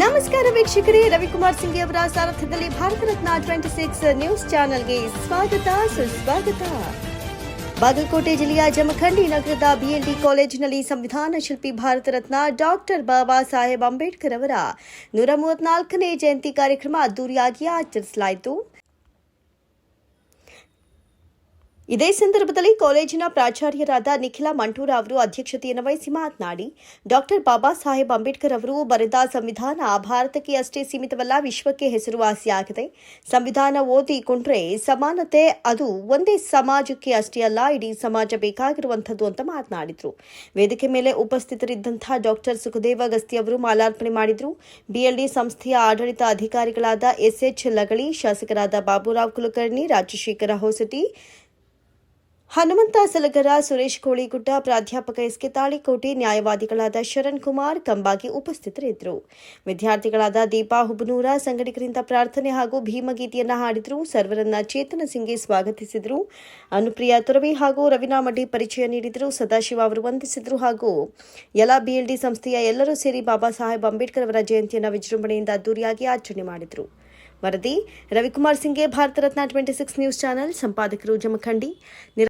ನಮಸ್ಕಾರ ವೀಕ್ಷಕರೇ, ರವಿಕುಮಾರ್ ಸಿಂಗ್ ಅವರ ಸಾರಥ್ಯದಲ್ಲಿ Bharat Ratna twenty six news ಚಾನೆಲ್ಗೆ ಸ್ವಾಗತ, ಸುಸ್ವಾಗತ. ಬಾಗಲಕೋಟೆ ಜಿಲ್ಲೆಯ ಜಮಖಂಡಿ ನಗರದ ಬಿಎಲ್ಡಿ ಕಾಲೇಜಿನಲ್ಲಿ ಸಂವಿಧಾನ ಶಿಲ್ಪಿ ಭಾರತ ರತ್ನ ಡಾಕ್ಟರ್ ಬಾಬಾ ಸಾಹೇಬ್ ಅಂಬೇಡ್ಕರ್ ಅವರ ನೂರ ಮೂವತ್ನಾಲ್ಕನೇ ಜಯಂತಿ ಕಾರ್ಯಕ್ರಮ ಅದ್ದೂರಿಯಾಗಿ ಆಚರಿಸಲಾಯಿತು. ಇದೇ ಸಂದರ್ಭದಲ್ಲಿ ಕಾಲೇಜಿನ ಪ್ರಾಚಾರ್ಯರಾದ ನಿಖಿಲ ಮಂಟೂರ ಅವರು ಅಧ್ಯಕ್ಷತೆಯನ್ನು ವಹಿಸಿ ಮಾತನಾಡಿ, ಡಾಕ್ಟರ್ ಬಾಬಾ ಸಾಹೇಬ್ ಅಂಬೇಡ್ಕರ್ ಅವರು ಬರೆದ ಸಂವಿಧಾನ ಭಾರತಕ್ಕೆ ಅಷ್ಟೇ ಸೀಮಿತವಲ್ಲ, ವಿಶ್ವಕ್ಕೆ ಹೆಸರುವಾಸಿಯಾಗಿದೆ ಸಂವಿಧಾನ ಓದಿಕೊಂಡ್ರೆ ಸಮಾನತೆ ಅದು ಒಂದೇ ಸಮಾಜಕ್ಕೆ ಅಷ್ಟೇ ಅಲ್ಲ, ಇಡೀ ಸಮಾಜ ಬೇಕಾಗಿರುವಂಥದ್ದು ಅಂತ ಮಾತನಾಡಿದರು. ವೇದಿಕೆ ಮೇಲೆ ಉಪಸ್ಥಿತರಿದ್ದಂಥ ಡಾಕ್ಟರ್ ಸುಖದೇವ ಗಸ್ತಿ ಅವರು ಮಾಲಾರ್ಪಣೆ ಮಾಡಿದರು. ಬಿಎಲ್ಡಿ ಸಂಸ್ಥೆಯ ಆಡಳಿತ ಅಧಿಕಾರಿಗಳಾದ ಎಸ್ಎಚ್ ಲಗಳಿ, ಶಾಸಕರಾದ ಬಾಬುರಾವ್ ಕುಲಕರ್ಣಿ, ರಾಜಶೇಖರ ಹೊಸಟಿ ಹನುಮಂತ ಸಲಗರ ಸುರೇಶ್ ಕೋಳಿಗುಡ್ಡ ಪ್ರಾಧ್ಯಾಪಕ ಎಸ್ಕೆ ತಾಳಿಕೋಟೆ ನ್ಯಾಯವಾದಿಗಳಾದ ಶರಣ್ ಕುಮಾರ್ ಕಂಬಾಗಿ ಉಪಸ್ಥಿತರಿದ್ದರು. ವಿದ್ಯಾರ್ಥಿಗಳಾದ ದೀಪಾ ಹುಬನೂರ ಸಂಘಟಕರಿಂದ ಪ್ರಾರ್ಥನೆ ಹಾಗೂ ಭೀಮಗೀತೆಯನ್ನ ಹಾಡಿದರು. ಸರ್ವರನ್ನ ಚೇತನ ಸಿಂಗೆ ಸ್ವಾಗತಿಸಿದರು. ಅನುಪ್ರಿಯಾ ತುರವಿ ಹಾಗೂ ರವೀನಾ ಮಡ್ಡಿ ಪರಿಚಯ ನೀಡಿದರು. ಸದಾಶಿವ ಅವರು ವಂದಿಸಿದರು ಹಾಗೂ ಎಲ್ಲ ಬಿಎಲ್ಡಿ ಸಂಸ್ಥೆಯ ಎಲ್ಲರೂ ಸೇರಿ ಬಾಬಾ ಸಾಹೇಬ್ ಅಂಬೇಡ್ಕರ್ ಅವರ ಜಯಂತಿಯನ್ನು ವಿಜೃಂಭಣೆಯಿಂದ ಅದ್ದೂರಿಯಾಗಿ ಆಚರಣೆ ಮಾಡಿದರು. ವರದಿ, Ravikumar ಸಿಂಗೆ, Bharat Ratna twenty six news channel ಸಂಪಾದಕರು Jamkhandi.